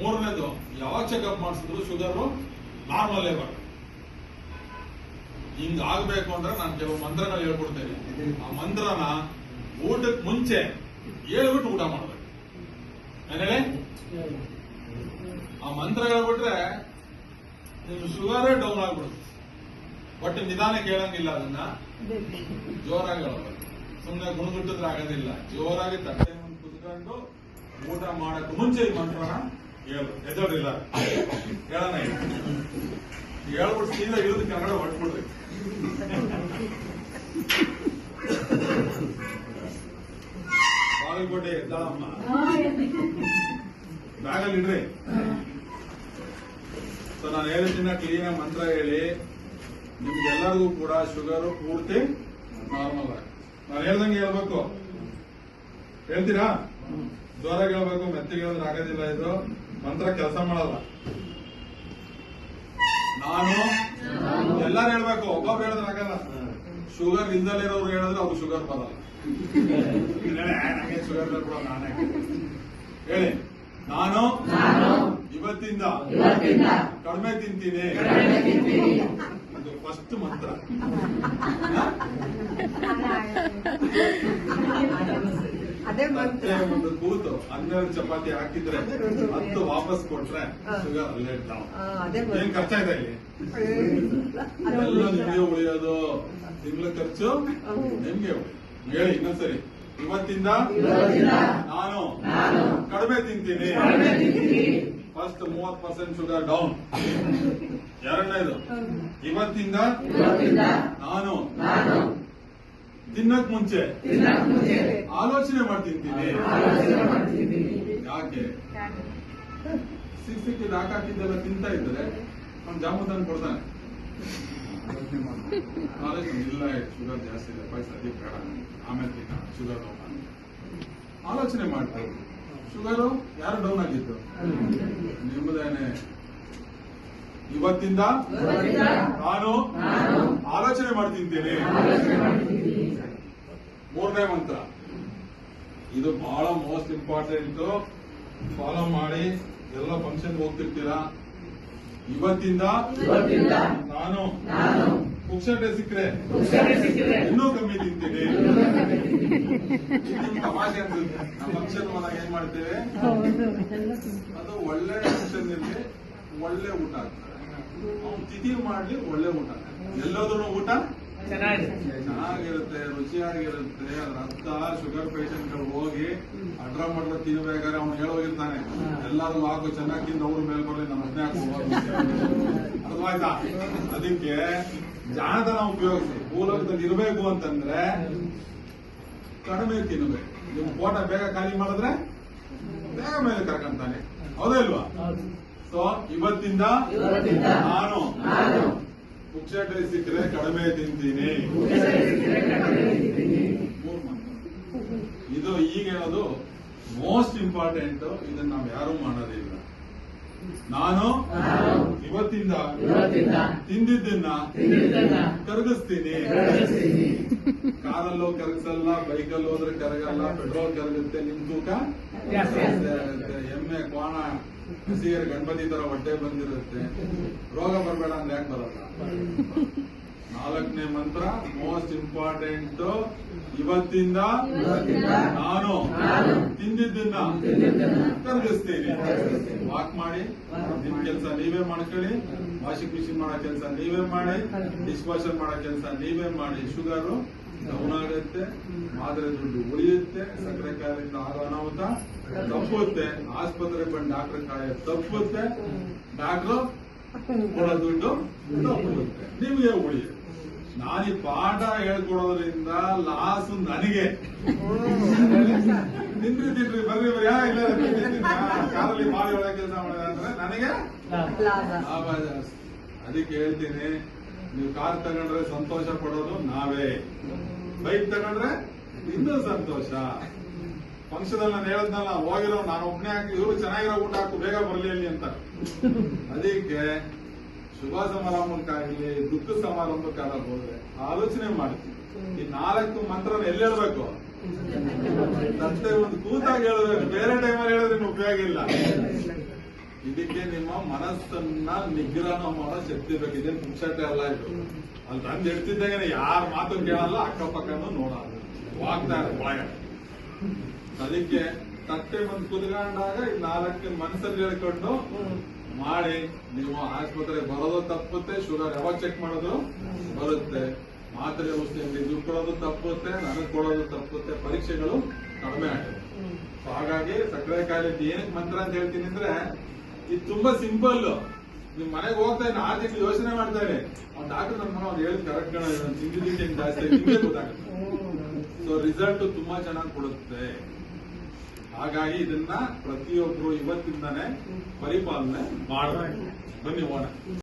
ಮೂರನೇದು, ಯಾವಾಗ ಚೆಕಪ್ ಮಾಡಿಸಿದ್ರು ಶುಗರು ನಾರ್ಮಲ್ ಲೆವೆಲ್ ಹಿಂಗ ಆಗ್ಬೇಕು ಅಂದ್ರೆ ನಾನು ಕೆಲವು ಮಂತ್ರಗಳು ಹೇಳ್ಕೊಡ್ತೇನೆ. ಆ ಮಂತ್ರನ ಊಟಕ್ಕೆ ಮುಂಚೆ ಹೇಳ್ಬಿಟ್ಟು ಊಟ ಮಾಡ್ಬೇಕು. ಏನೇಳಿ ಆ ಮಂತ್ರ ಹೇಳ್ಬಿಟ್ರೆ ನಿಮ್ ಶುಗರೇ ಡೌನ್ ಆಗ್ಬಿಡುತ್ತೆ. ಬಟ್ ನಿಧಾನ ಕೇಳಂಗಿಲ್ಲ ಅದನ್ನ. ಜೋರಾಗಿ ಹೇಳ್ಬೇಕು. ಸುಮ್ಮನೆ ಗುಣಗುಟ್ಟಿದ್ರೆ ಆಗೋದಿಲ್ಲ. ಜೋರಾಗಿ ತಟ್ಟೆ ಮುಂದೆ ಕುತ್ಕೊಂಡು ಊಟ ಮಾಡಕ್ ಮುಂಚೆ ಈ ಮಂತ್ರನ ಹೇಳು ಹೆದರಿಲ್ಲ ಹೇಳೋಣ. ಹೇಳ್ಬಿಟ್ಟು ಸೀದಾ ಇಳಿದು ಕೆಳಗಡೆ ಹೊಟ್ಬಿಡ್ರಿ ಬಾಗಲಕೋಟೆ ಎದ್ದಾಳಮ್ಮ. ಬ್ಯಾಗಲ್ಲಿ ಇಡ್ರಿ. ಸೊ ನಾನು ಹೇಳಿದ್ದಿನ ಕ್ಲೀನ್ ಮಂತ್ರ ಹೇಳಿ, ನಿಮ್ಗೆಲ್ಲರಿಗೂ ಕೂಡ ಶುಗರ್ ಪೂರ್ತಿ ನಾರ್ಮಲ್ ನಾನು ಹೇಳ್ದಂಗೆ ಹೇಳ್ಬೇಕು. ಹೇಳ್ತೀರಾ? ಜ್ವರ ಹೇಳ್ಬೇಕು, ಮೆತ್ತಿಗೆ ಆಗೋದಿಲ್ಲ ಇದು. ಮಂತ್ರ ಕೆಲಸ ಮಾಡಲ್ಲ. ನಾನು? ಎಲ್ಲಾರು ಹೇಳ್ಬೇಕು ಒಬ್ಬೊಬ್ರು ಹೇಳಿದ್ರೆ ಆಗಲ್ಲ. ಶುಗರ್ ಇಲ್ದಲೇ ಇರೋರು ಹೇಳಿದ್ರೆ ಅವ್ರು ಶುಗರ್ ಬರಲ್ಲ. ಇಲ್ಲ, ನಂಗೆ ಶುಗರ್ ಬೇಕು ನಾನೇ ಹೇಳಿ. ನಾನು? ಇವತ್ತಿಂದ? ಕಡಿಮೆ ತಿಂತೀನಿ. ಅದು ಫಸ್ಟ್ ಮಂತ್ರ. ಅದೇ ಮತ್ತೆ ಒಂದು ಕೂತು ಹನ್ನೆರಡು ಚಪಾತಿ ಹಾಕಿದ್ರೆ ಹತ್ತು ವಾಪಸ್ ಕೊಟ್ರೆ ಶುಗರ್ ಲೇಟ್ ಡೌನ್. ಏನ್ ಮಂತ್ರ ಇದೆ ಇಲ್ಲಿ? ನಿಮ್ಗೆ ಉಳಿಯೋದು ತಿಂಗಳ ಖರ್ಚು ನಿಮ್ಗೆ ಹೇಳಿ ಇನ್ನೊಂದ್ಸರಿ. ಇವತ್ತಿಂದ ನಾನು ಕಡಿಮೆ ತಿಂತೀನಿ. ಫಸ್ಟ್ ಮೂವತ್ ಪರ್ಸೆಂಟ್ ಶುಗರ್ ಡೌನ್. ಎರಡನೇದು. ಇವತ್ತಿಂದ ನಾನು ತಿನ್ನಕ್ ಮುಂಚೆ. ಆಲೋಚನೆ ಮಾಡ್ತಿರ್ತೀನಿ. ಯಾಕೆ? ಸಿಕ್ ಹಾಕಿದ್ದೆಲ್ಲ ತಿಂತಾ ಇದ್ರೆ ಅವ್ನು ಜಾಮೂನ್ ತಂದು ಕೊಡ್ತಾನೆ. ಆಲೋಚನೆ ಇಲ್ಲ ಶುಗರ್ ಜಾಸ್ತಿ ಇದೆ ಪೈಸಾ ಬೇಡ ಆಮೇಲೆ ತಿನ್ನ ಶುಗರ್ ಡೌನ್ ಆಲೋಚನೆ ಮಾಡ್ತಾ ಶುಗರು ಯಾರು ಡೌನ್ ಆಗಿತ್ತು ನಿಮ್ಮದೇನೆ. ಇವತ್ತಿಂದ ನಾನು ಆಲೋಚನೆ ಮಾಡ್ತಿದ್ದೇನೆ. ಮೂರನೇ ಮಂತ್ರ. ಇದು ಬಹಳ ಮೋಸ್ಟ್ ಇಂಪಾರ್ಟೆಂಟ್ ಫಾಲೋ ಮಾಡಿ ಎಲ್ಲ ಫಂಕ್ಷನ್ ಹೋಗ್ತಿರ್ತೀರಾ? ಇವತ್ತಿಂದ ನಾನು ಪುಕ್ಷಟೆ ಸಿಕ್ಕರೆ ಇನ್ನೂ ಕಮ್ಮಿ ತಿಂತೀನಿ. ತಮಾಷೆ ಅನ್ಸುತ್ತೆ ನಮ್ಮ ಫಂಕ್ಷನ್ ಹೋದಾಗ ಏನ್ ಮಾಡ್ತೇವೆ? ಅದು ಒಳ್ಳೆ ಫಂಕ್ಷನ್ ಇರ್ಲಿ ಒಳ್ಳೆ ಊಟ ಆಗ್ತದೆ. ಅವ್ನು ತಿಥಿ ಮಾಡ್ಲಿ ಒಳ್ಳೆ ಊಟ. ಎಲ್ಲದೂ ಊಟ? ಚೆನ್ನಾಗಿರುತ್ತೆ. ರುಚಿಯಾಗಿರುತ್ತೆ. ಅದ್ರ ಅರ್ಥ ಶುಗರ್ ಪೇಷಂಟ್ಗಳು ಹೋಗಿ ಅಡ್ರ ಮಾಡ್ರ ತಿನ್ಬೇಕಾದ್ರೆ ಅವ್ನು ಹೇಳೋಗಿರ್ತಾನೆ ಎಲ್ಲಾರು ಹಾಕು ಚೆನ್ನಾಗಿ ತಿಂದು ಅವ್ರ ಮೇಲೆ ಬರಲಿ ನಮ್ಮ ಅಜ್ಞೆ ಅರ್ಥವಾಯ್ತಾ? ಅದಕ್ಕೆ ಜಾಣತನ ಉಪಯೋಗಿಸಿ. ಭೂಲೋಕದಲ್ಲಿ ಇರಬೇಕು ಅಂತಂದ್ರೆ ಕಡಿಮೆ ತಿನ್ನಬೇಕು ನೀವು ಫೋಟೋ ಬೇಗ ಖಾಲಿ ಮಾಡಿದ್ರೆ ಬೇಗ ಮೇಲೆ ಕರ್ಕೊಂತಾನೆ ಹೌದಾ ಇಲ್ವಾ? ಸೊ ಇವತ್ತಿಂದ ನಾನು ಪುಕ್ಷಟೆ ಸಿಕ್ಕರೆ ಕಡಿಮೆ ತಿಂತೀನಿ. ಇದು ಈಗ ಹೇಳೋದು ಮೋಸ್ಟ್ ಇಂಪಾರ್ಟೆಂಟ್ ಇದನ್ನ ನಾವು ಯಾರು ಮಾಡೋದಿಲ್ಲ. ನಾನು ಇವತ್ತಿಂದ ತಿಂದಿದ್ದನ್ನ ಕರಗಿಸ್ತೀನಿ. ಕಾರಲ್ಲೋ ಕರಗಿಸಲ್ಲ ಬೈಕಲ್ಲಿ ಹೋದ್ರೆ ಕರಗಲ್ಲ ಪೆಟ್ರೋಲ್ ಕರಗುತ್ತೆ ನಿಮ್ ತೂಕ? ಎಮ್ಮೆ ಕೋಣ ಹಸಿಯರ್ ಗಣಪತಿ ತರ ಹೊಟ್ಟೆ ಬಂದಿರುತ್ತೆ. ರೋಗ ಬರಬೇಡ ಅಂದ್ರೆ ಯಾಕೆ ಬರಲ್ಲ? ನಾಲ್ಕನೇ ಮಂತ್ರ ಮೋಸ್ಟ್ ಇಂಪಾರ್ಟೆಂಟ್ ಇವತ್ತಿಂದ ನಾನು ತಿಂದಿದ್ದನ್ನ ಕರಗಿಸ್ತೀನಿ. ವಾಕ್ ಮಾಡಿ. ನಿಮ್ ಕೆಲಸ ನೀವೇ ಮಾಡ್ಕೊಳ್ಳಿ. ವಾಷಿಂಗ್ ಮಿಷಿನ್ ಮಾಡೋ ಕೆಲಸ ನೀವೇ ಮಾಡಿ. ಡಿಶ್ ವಾಷರ್ ಮಾಡೋ ಕೆಲಸ ನೀವೇ ಮಾಡಿ. ಶುಗರು ಡೌನ್ ಆಗುತ್ತೆ. ಮಾದರಿ ದುಡ್ಡು ಉಳಿಯುತ್ತೆ. ಸಕ್ಕರೆ ಕಾಯಿಲೆಯಿಂದ ಆಗೋ ಅನಾಹುತ ತಪ್ಪುತ್ತೆ. ಆಸ್ಪತ್ರೆ ಬಂದು ಡಾಕ್ಟರ್ ಕಾಯ ತಪ್ಪುತ್ತೆ. ಡಾಕ್ಟ್ರು ಕೊಡೋ ದುಡ್ಡು ತಪ್ಪುತ್ತೆ. ನಿಮಗೆ ಉಳಿಯುತ್ತೆ. ನಾನು ಪಾಠ ಹೇಳ್ಕೊಡೋದ್ರಿಂದ ಲಾಸ್ ನನಗೆ. ತಿನ್ರಿ ತಿನ್ರಿ ಬರ್ರಿ ಬರ್ರಿ. ಯಾ ಇಲ್ಲ. ಕಾರಲ್ಲಿ ಮಾಡಿ ಒಳಗೆ ಕೆಲಸ ಮಾಡಿದ ಅಂದ್ರೆ ನನಗೆ ಅದಕ್ಕೆ ಹೇಳ್ತೀನಿ ನೀವು ಕಾರ್ ತಗೊಂಡ್ರೆ ಸಂತೋಷ ಪಡೋದು ನಾವೇ. ಬೈಕ್ ತಗೊಂಡ್ರೆ ಇನ್ನೂ ಸಂತೋಷ. ಫಂಕ್ಷನ್ ಅಲ್ಲಿ ನಾನು ಹೇಳದ್ನಲ್ಲ ಹೋಗಿರೋ ನಾನು ಒಬ್ಬನೇ ಹಾಕಿ ಇವರು ಚೆನ್ನಾಗಿರೋ ಊಟ ಹಾಕು ಬೇಗ ಬರಲಿ ಅಲ್ಲಿ ಅಂತ. ಅದಕ್ಕೆ ಶುಭ ಸಮಾರಂಭಕ್ಕಾಗಲಿ ದುಃಖ ಸಮಾರಂಭಕ್ಕಾಗ ಹೋದ್ರೆ ಆಲೋಚನೆ ಮಾಡ್ತೀವಿ. ಈ ನಾಲ್ಕು ಮಂತ್ರ ಎಲ್ಲಿ ಹೇಳ್ಬೇಕು? ಮತ್ತೆ ಒಂದು ಕೂತಾಗಿ ಹೇಳಬೇಕು ಬೇರೆ ಟೈಮಲ್ಲಿ ಹೇಳಿದ್ರೆ ಉಪಯೋಗ ಇಲ್ಲ. ಇದಕ್ಕೆ ನಿಮ್ಮ ಮನಸ್ಸನ್ನ ನಿಗ್ರಹ ಮಾಡೋ ಶಕ್ತಿ ಬೇಕು. ಇದೇನು ಪುಕ್ಷತೆ ಅಲ್ಲ ಇದು. ಅಲ್ಲಿ ತಂದು ಹಿಡ್ತಿದ್ದಂಗೆ ಯಾರ ಮಾತು ಕೇಳಲ್ಲ, ಅಕ್ಕಪಕ್ಕನೂ ನೋಡಲ್ಲ. ವಾಗ್ದಾರ ಒಳಗೆ ಅದಕ್ಕೆ ತಟ್ಟೆ ಬಂದು ಕುದ್ಕೊಂಡಾಗ ಈ ನಾಲ್ಕು ಮನಸ್ಸಲ್ಲಿ ಹೇಳ್ಕೊಂಡು ಮಾಡಿ ನೀವು ಆಸ್ಪತ್ರೆಗೆ ಬರೋದು ತಪ್ಪುತ್ತೆ ಶುಗರ್ ಯಾವಾಗ ಚೆಕ್ ಮಾಡೋದು? ಬರುತ್ತೆ. ಮಾತ್ರೆ ಔಷಧಿ ಅಂಗಡಿ ದುಡ್ಡು ಕೊಡೋದು ತಪ್ಪುತ್ತೆ ನನಗೆ ಕೊಡೋದು ತಪ್ಪುತ್ತೆ ಪರೀಕ್ಷೆಗಳು ಕಡಿಮೆ ಆಗುತ್ತೆ ಸೊ ಹಾಗಾಗಿ ಸಕ್ಕರೆ ಕಾಯಿಲೆ ಏನಕ್ಕೆ ಮಂತ್ರ ಅಂತ ಹೇಳ್ತೀನಿ ಅಂದ್ರೆ ಇದು ತುಂಬಾ ಸಿಂಪಲ್ ನಿಮ್ ಮನೆಗೆ ಹೋಗ್ತಾ ಇದ್ದ ಆರ್ಥಿಕ ತಿಂಗಳು ಯೋಚನೆ ಮಾಡ್ತಾ ಇದೆ ಅವ್ನು ಡಾಕ್ಟರ್ ನಮ್ಮ ಅವ್ನು ಹೇಳಿದ್ ಕರೆಕ್ಟ್ ಕಣ ತಿಂಡಿ ಜಾಸ್ತಿ ಆಗಿದೆ, ನಿಮ್ಗೆ ಗೊತ್ತಾಗುತ್ತೆ. ಸೊ ರಿಸಲ್ಟ್ ತುಂಬಾ ಚೆನ್ನಾಗಿ ಕೊಡುತ್ತೆ. ಹಾಗಾಗಿ ಇದನ್ನ ಪ್ರತಿಯೊಬ್ಬರು ಇವತ್ತಿಂದಾನೇ ಪರಿಪಾಲನೆ ಮಾಡಬೇಕು. ಧನ್ಯವಾದ.